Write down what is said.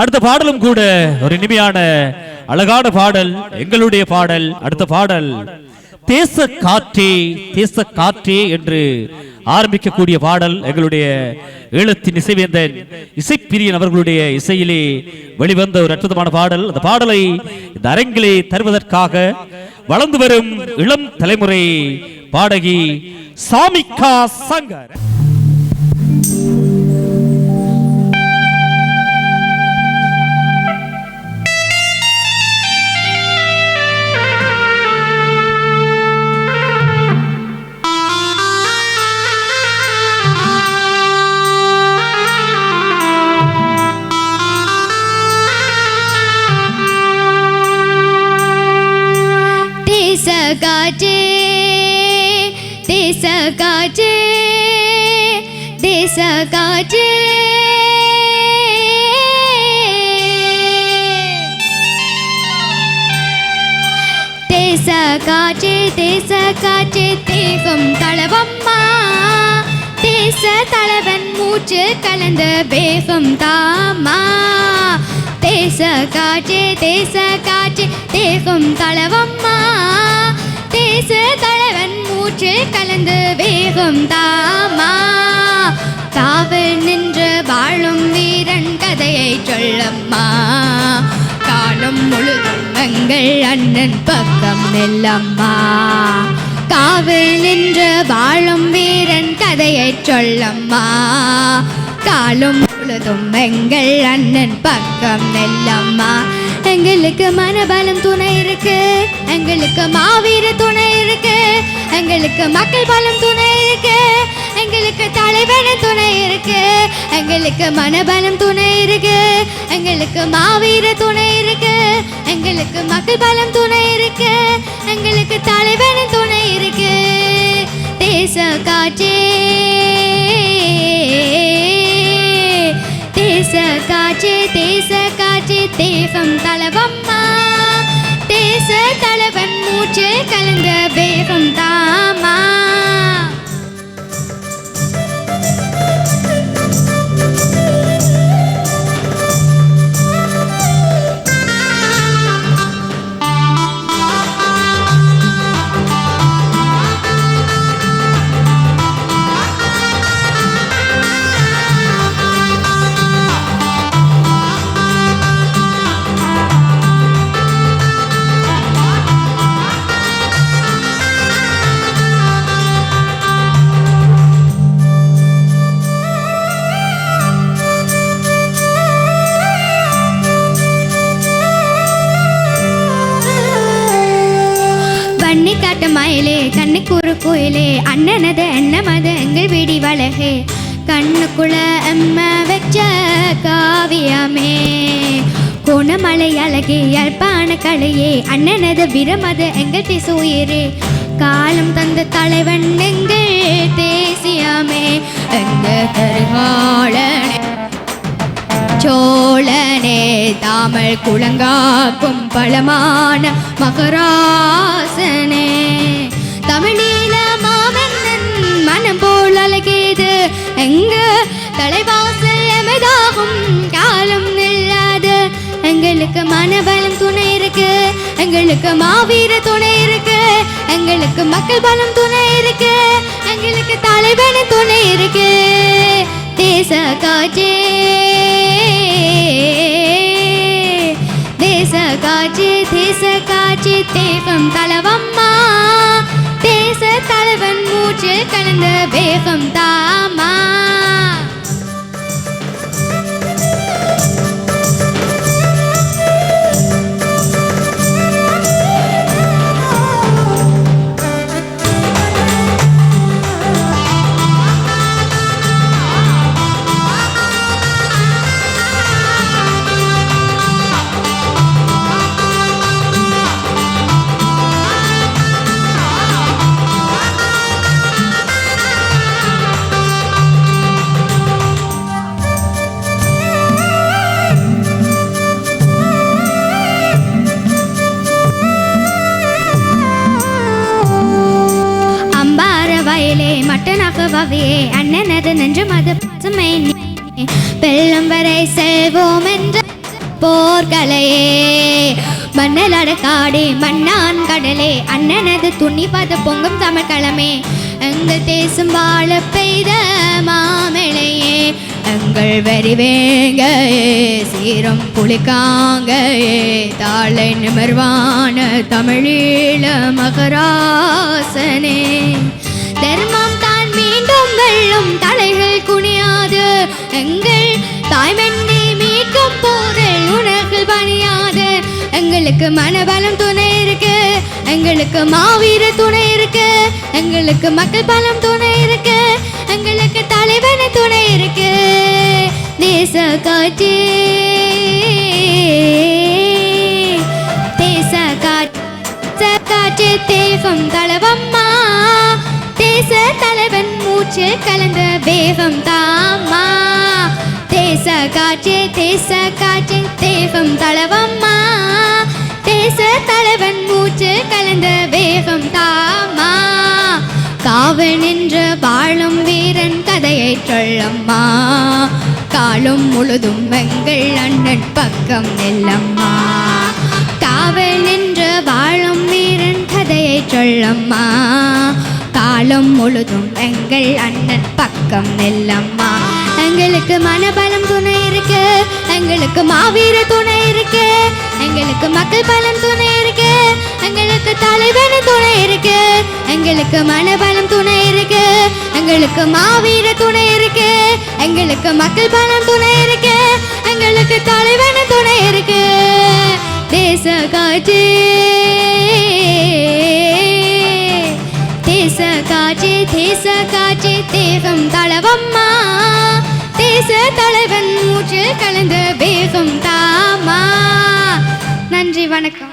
அடுத்த பாடலும் கூட ஒரு இனிமையான அழகான பாடல் எங்களுடைய பாடல் அடுத்த பாடல். தேச காற்றே தேச காற்றே என்று ஆரம்பிக்கக்கூடிய பாடல் எங்களுடைய ஈழத்தின் இசைவேந்தன் இசைப்பிரியன் அவர்களுடைய இசையிலே வெளிவந்த ஒரு அற்புதமான பாடல். அந்த பாடலை இந்த அரங்கிலே தருவதற்காக வளர்ந்து வரும் இளம் தலைமுறை பாடகி சாமிகா சங்கர். காற்றே தேச காற்றே தேச காற்றே. தேச காற்றே தேச காற்றே தேகம் தளவம்மா. தேச தலைவன் மூச்சு கலந்த வேகம் தாமா தேச காற்றே தேச காற்றே தேகம் தளவம்மா. தேச தலைவன் மூச்சு கலந்து வேகும் தாமா. காவல் நின்று வாழும் வீரன் கதையை சொல்லம்மா. காலம் முழுதும் எங்கள் அண்ணன் பக்கம் நெல்லம்மா. காவல் நின்று வாழும் வீரன் கதையை சொல்லம்மா. காலம் முழுதும் எங்கள் அண்ணன் பக்கம் நெல்லம்மா. எங்களுக்கு மனபலம் துணை இருக்கு. எங்களுக்கு மாவீர துணை இருக்கு. எங்களுக்கு மக்கள் பலம் துணை இருக்கு. எங்களுக்கு தலைவர் துணை இருக்கு. எங்களுக்கு மனபலம் துணை இருக்கு. எங்களுக்கு மாவீர துணை இருக்கு. எங்களுக்கு மக்கள் பலம் துணை இருக்கு. எங்களுக்கு தலைவர் துணை இருக்கு. தேச காற்றே தேசம் தேகம் தலவம்மா தேச தலைவன் மூச்சு கலந்த வேகம் மயிலே கண்ணுக்கூறு கோயிலே அண்ணனது அண்ணமது எங்கள் வீடி வளகே கண்ணுக்குள்ள அம்ம வச்ச காவியமே. கோணமலை அழகே யாழ்ப்பாண கலையே அண்ணனது விரமது எங்கள் திசுயிரே காலம் தந்த தலைவன் எங்கள் தேசியமே. எங்கள் கருகாளனே தாமல் குளங்காக்கும் பழமான மகராசனே. தமிழீழ மாமன்னன் மனம் போல் அழகேது எங்க தலைவாசல் எமதாகும் காலம் நில்லாது. எங்களுக்கு மனபலம் துணை இருக்கு. எங்களுக்கு மாவீர துணை இருக்கு. எங்களுக்கு மக்கள் பலம் துணை இருக்கு. எங்களுக்கு தலைவன வேகம் தளவம்மா. தேச தலைவன் மூச்சில் கலந்த வேகம் தாமா மட்டனாக அண்ணனது நெஞ்சு மது பசுமை வெள்ளம் வரை செல்வோம் என்ற போர்களையே மண்ணலாட காடே மண்ணான் கடலே. அண்ணனது துணிப்பது பொங்கும் தமிழ்களமே எங்கள் தேசம் வாழ பெய்த மாமலையே எங்கள் வெறிவேங்க சீரம் புளிக்காங்க தாளை நிமர்வான தமிழீழ மகராசனே. தர்மம் தான் தலைகள் குனியாது. எங்கள் தாய்மண்ணை மீட்கும் போரில் உனக்கு பணியாது. எங்களுக்கு மனபலம் துணை இருக்கு. எங்களுக்கு மாவீர துணை இருக்கு. எங்களுக்கு மக்கள் பலம் துணை இருக்கு. எங்களுக்கு தலைவன துணை இருக்கு. தேச காட்சி தேச காட்சி காற்று தெய்வம் தளவம்மா தேச தலைவன் மூச்சு கலந்த வேகம் தாமா தேச காட்சி தேச காட்சி தேகம் தளவம்மா. தேச தலைவன் மூச்சு கலந்த வேகம் தாமா காவல் நின்று வாழும் வீரன் கதையை சொல்லம்மா. காலும் முழுதும் எங்கள் அண்ணன் பக்கம் நெல்லம்மா. காவல் நின்று வாழும் வீரன் கதையை சொல்லம்மா. காலம் முழுதும் எங்கள் அண்ணன் பக்கம் நெல்லம்மா. எங்களுக்கு மனபலம் துணை இருக்கு. எங்களுக்கு மாவீர துணை இருக்கு. எங்களுக்கு மக்கள் பலம் துணை இருக்கு. எங்களுக்கு தலைவன துணை இருக்கு. எங்களுக்கு மனபலம் துணை இருக்கு. எங்களுக்கு மாவீர துணை இருக்கு. எங்களுக்கு மக்கள் பலம் துணை இருக்கு. எங்களுக்கு தலைவன துணை இருக்கு. தேச காட்சி. தேச காட்சி தேகம் தளவம்மா. தேச தலைவன் மூச்சு கலந்த வேகம் தாமா. நன்றி வணக்கம்.